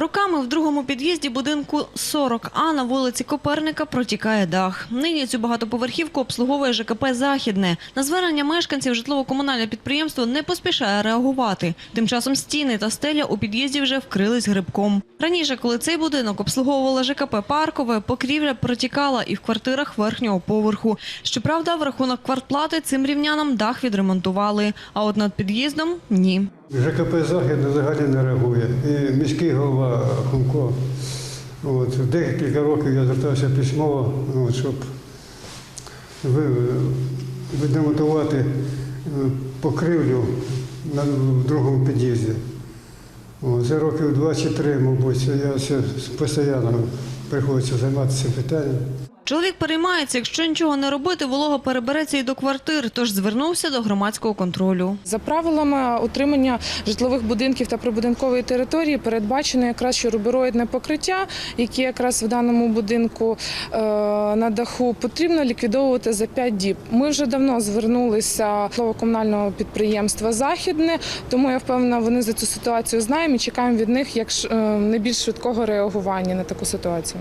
Роками в другому під'їзді будинку 40А на вулиці Коперника протікає дах. Нині цю багатоповерхівку обслуговує ЖКП «Західне». На звернення мешканців житлово-комунальне підприємство не поспішає реагувати. Тим часом стіни та стеля у під'їзді вже вкрились грибком. Раніше, коли цей будинок обслуговувала ЖКП «Паркове», покрівля протікала і в квартирах верхнього поверху. Щоправда, в рахунок квартплати цим рівнянам дах відремонтували, а от над під'їздом – ні. ЖКП Захід взагалі не реагує. І міський голова Хумко. От, декілька років я звертався письмово, от, щоб відремонтувати е, покривлю на, в другому під'їзді. За років два чи три, мабуть, я все постійно приходиться займатися питанням. Чоловік переймається, якщо нічого не робити, волога перебереться і до квартир, тож звернувся до громадського контролю. За правилами утримання житлових будинків та прибудинкової території передбачено якраз що рубероїдне покриття, яке якраз в даному будинку е, на даху потрібно ліквідовувати за 5 діб. Ми вже давно звернулися до комунального підприємства Західне, тому я впевнена, вони за цю ситуацію знаємо і чекаємо від них як е, найбільш швидкого реагування на таку ситуацію.